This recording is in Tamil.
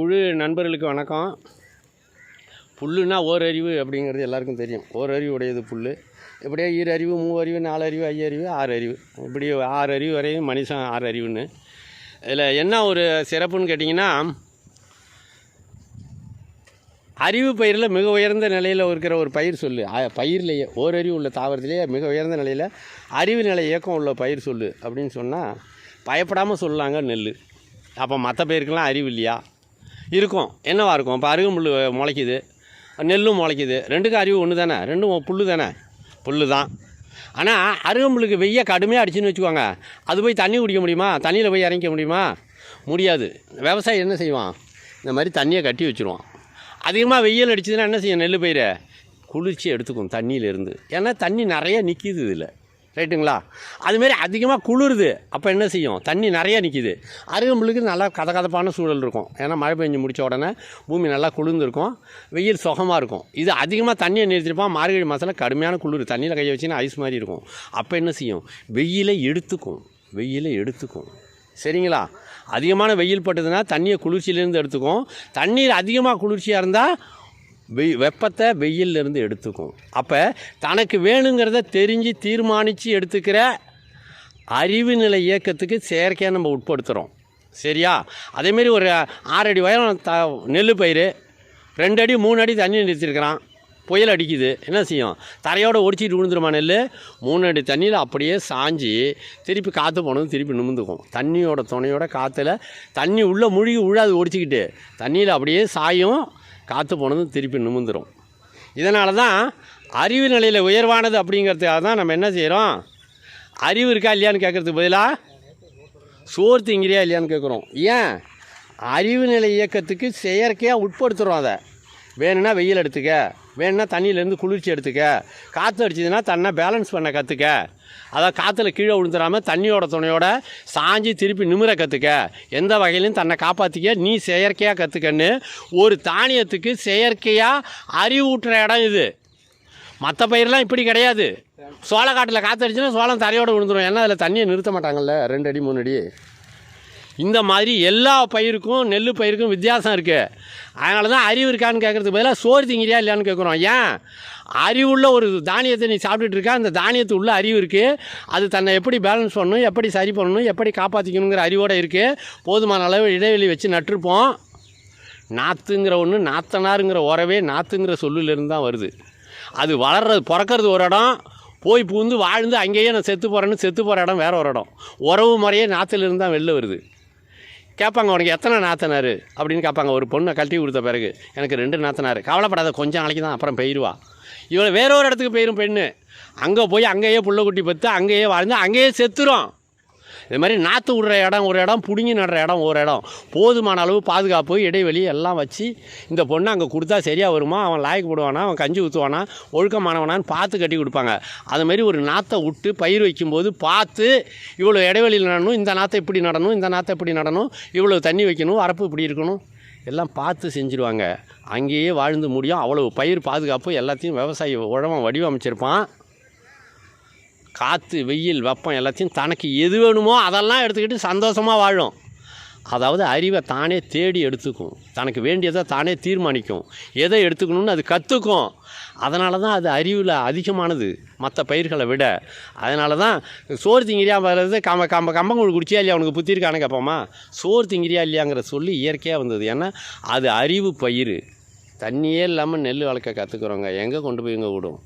குழு நண்பர்களுக்கு வணக்கம். புல்லுனா ஓரறிவு அப்படிங்கிறது எல்லாருக்கும் தெரியும். ஓரறிவு உடையது புல் இப்படியே ஈரறிவு மூவறிவு மூ அறிவு நாலு ஆறு அறிவு இப்படி ஆறு அறிவு வரையும் மனுஷன் ஆறு அறிவுன்னு இதில் என்ன ஒரு சிறப்புன்னு கேட்டிங்கன்னா அறிவு பயிரில் மிக உயர்ந்த நிலையில் இருக்கிற ஒரு பயிர் சொல்லு. பயிர்லேயே ஓரறிவு உள்ள தாவரத்திலேயே மிக உயர்ந்த நிலையில் அறிவு நிலை இயக்கம் உள்ள பயிர் சொல்லு அப்படின்னு சொன்னால் பயப்படாமல் சொல்லலாங்க நெல் அப்போ மற்ற பயிருக்கெல்லாம் அறிவு இல்லையா? இருக்கும். என்னவா இருக்கும்? இப்போ அருகம்புல் முளைக்குது. நெல்லும் முளைக்குது. ரெண்டுக்கும் அறிவு ஒன்று தானே ரெண்டும் புல் தானே புல்லு தான் ஆனால் அருகம்புலுக்கு வெய்ய கடுமையாக அடிச்சுன்னு வச்சுக்கோங்க. அது போய் தண்ணி குடிக்க முடியுமா? தண்ணியில் போய் இறங்கிக்க முடியுமா? முடியாது. விவசாயி என்ன செய்வான்? இந்த மாதிரி தண்ணியை கட்டி வச்சுருவான். அதிகமாக வெயில் அடிச்சதுன்னா என்ன செய்யும்? நெல் பயிரை குளிர்ச்சி எடுத்துக்கும் தண்ணியிலேருந்து. ஏன்னா தண்ணி நிறைய நிற்கிது இதில். ரைட்டுங்களா அதுமாரி அதிகமாக குளிருது. அப்போ என்ன செய்யும்? தண்ணி நிறைய நிற்கிது அருகம்புல்லுக்கு நல்லா கதகதப்பான சூழல் இருக்கும். ஏன்னா மழை பெஞ்சு முடித்த உடனே பூமி நல்லா குளிர்ந்துருக்கும். வெயில் சுகமாக இருக்கும். இது அதிகமாக தண்ணியை நிறுத்திருப்பான் மார்கழி மாதத்தில் கடுமையான குளிர். தண்ணியில் கையை வச்சுன்னா ஐஸ் மாதிரி இருக்கும். அப்போ என்ன செய்யும்? வெயிலை எடுத்துக்கும். வெயிலை எடுத்துக்கும். சரிங்களா? அதிகமான வெயில் பட்டதுன்னா தண்ணியை குளிர்ச்சியிலேருந்து எடுத்துக்கும். தண்ணீர் அதிகமாக குளிர்ச்சியாக இருந்தால் வெய் வெப்பத்தை வெயிலிருந்து எடுத்துக்கும். அப்போ தனக்கு வேணுங்கிறத தெரிஞ்சு தீர்மானித்து எடுத்துக்கிற அறிவு நிலை இயக்கத்துக்கு செயற்கையாக நம்ம உட்படுத்துகிறோம் சரியா? அதேமாரி ஒரு ஆறடி வயலம் த நெல் பயிர் ரெண்டு அடி மூணு அடி தண்ணி நிறுத்திருக்கிறான். புயல் அடிக்குது. என்ன செய்யும்? தரையோடு ஒடிச்சிட்டு விழுந்துருமா நெல் மூணு அடி தண்ணியில் அப்படியே சாஞ்சி திருப்பி காற்று போனது திருப்பி நிமிந்துக்கும். தண்ணியோட துணையோட காற்றுல தண்ணி உள்ளே முழுகி உள்ளாது ஒடிச்சிக்கிட்டு தண்ணியில் அப்படியே சாயும். காற்று போனதும் திருப்பி நிமிந்துடும் இதனால தான் அறிவு நிலையில் உயர்வானது அப்படிங்கிறதுக்காக தான் நம்ம என்ன செய்கிறோம் அறிவு இருக்கா இல்லையான்னு கேட்குறதுக்கு பதிலாக சோறு திங்கிறியா இல்லையான்னு கேட்குறோம். ஏன்? அறிவு நிலை இயக்கத்துக்கு செயற்கையாக உட்படுத்துகிறோம் அதை. வேணும்னா வெயில் எடுத்துக்க. வேணும்னா தண்ணியிலேருந்து குளிர்ச்சி எடுத்துக்க. காற்று அடிச்சதுன்னா தன்னை பேலன்ஸ் பண்ண கற்றுக்க அதாவது காற்றுல கீழே விழுந்துடாமல் தண்ணியோட துணையோட சாஞ்சி திருப்பி நிமிர கற்றுக்க எந்த வகையிலையும் தன்னை காப்பாற்றிக்க நீ செயற்கையாக கற்றுக்கன்னு ஒரு தானியத்துக்கு செயற்கையாக அறிவூட்டுற இடம் இது. மற்ற பயிரெலாம் இப்படி கிடையாது. சோளக்காட்டில் காற்று அடிச்சுன்னா சோளம் தரையோடு விழுந்துடும் ஏன்னா அதில் தண்ணியை நிறுத்த மாட்டாங்கல்ல? ரெண்டு அடி மூணு அடி. இந்த மாதிரி எல்லா பயிருக்கும் நெல் பயிருக்கும் வித்தியாசம் இருக்குது அதனால தான் அறிவு இருக்கான்னு கேட்குறதுக்கு பதிலாக சோறு திங்கிறியா இல்லையான்னு கேட்குறோம் ஏன்? அறிவுள்ள ஒரு தானியத்தை நீ சாப்பிட்டுட்டு அந்த தானியத்து உள்ள அறிவு இருக்குது அது தன்னை எப்படி பேலன்ஸ் பண்ணணும் எப்படி சரி பண்ணணும் எப்படி காப்பாற்றிக்கணுங்கிற அறிவோடு இருக்குது போதுமான அளவு இடைவெளி வச்சு நட்டிருப்போம். நாற்றுங்கிற ஒன்று நாத்தனாருங்கிற உறவே நாற்றுங்கிற சொல்லிலிருந்து தான் வருது. அது வளர்றது பிறக்கிறது ஒரு இடம். போய் பூந்து வாழ்ந்து அங்கேயே நான் செத்து போகிறேன்னு செத்து போகிற இடம் வேறு ஒரு இடம். உறவு முறையே நாற்றுலேருந்து தான் வெளில வருது. கேட்பாங்க உனக்கு எத்தனை நாத்தனார்? அப்படின்னு கேட்பாங்க. ஒரு பொண்ணை கழட்டி கொடுத்த பிறகு எனக்கு ரெண்டு நாத்தனார். கவலைப்படாத கொஞ்சம் நாளைக்கு தான் அப்புறம் போயிடுவா இவளை வேற ஒரு இடத்துக்கு போயிடும் பெண்ணு. அங்கே போய் அங்கேயே புள்ள குட்டி பத்து அங்கேயே வாழ்ந்து அங்கேயே செத்துரும். இது மாதிரி நாற்று விடுற இடம் ஒரு இடம் பிடுங்கி நடுற இடம் ஒரு இடம். போதுமான அளவு பாதுகாப்பு இடைவெளி எல்லாம் வச்சு இந்த பொண்ணை அங்கே கொடுத்தா சரியாக வருமா? அவன் லாய்க்கு போடுவானா? அவன் கஞ்சி ஊற்றுவானா ஒழுக்கமானவனான்னு பார்த்து கட்டி கொடுப்பாங்க. அது மாதிரி ஒரு நாற்றை விட்டு பயிர் வைக்கும்போது பார்த்து இவ்வளோ இடைவெளியில் நடணும் இந்த நாற்றை இப்படி நடணும் இந்த நாற்றை இப்படி நடணும் இவ்வளோ தண்ணி வைக்கணும் வரப்பு இப்படி இருக்கணும். எல்லாம் பார்த்து செஞ்சுருவாங்க. அங்கேயே வாழ்ந்து முடியும். அவ்வளோ பயிர் பாதுகாப்பு எல்லாத்தையும் விவசாயி உழவன் வடிவமைச்சிருப்பான். காற்று வெயில் வெப்பம் எல்லாத்தையும் தனக்கு எது வேணுமோ அதெல்லாம் எடுத்துக்கிட்டு சந்தோஷமாக வாழும். அதாவது அறிவை தானே தேடி எடுத்துக்கும். தனக்கு வேண்டியதை தானே தீர்மானிக்கும். எதை எடுத்துக்கணும்னு அது கற்றுக்கும் அதனால தான் அது அறிவில் அதிகமானது மற்ற பயிர்களை விட. அதனால தான் சோறு திங்கிறியா வர்றது கம்ப கம்ப கம்பங்கூழ் குடிச்சியா இல்லையா அவனுக்கு புத்தி இருக்கானு கேட்போமா? சோறு திங்கிறியா இல்லையாங்கிற சொல்லி இயற்கையாக வந்தது. ஏன்னா அது அறிவு பயிர் தண்ணியே இல்லாமல் நெல் வளர்க்க கற்றுக்குறோங்க எங்கே கொண்டு போய் இங்கே விடும்?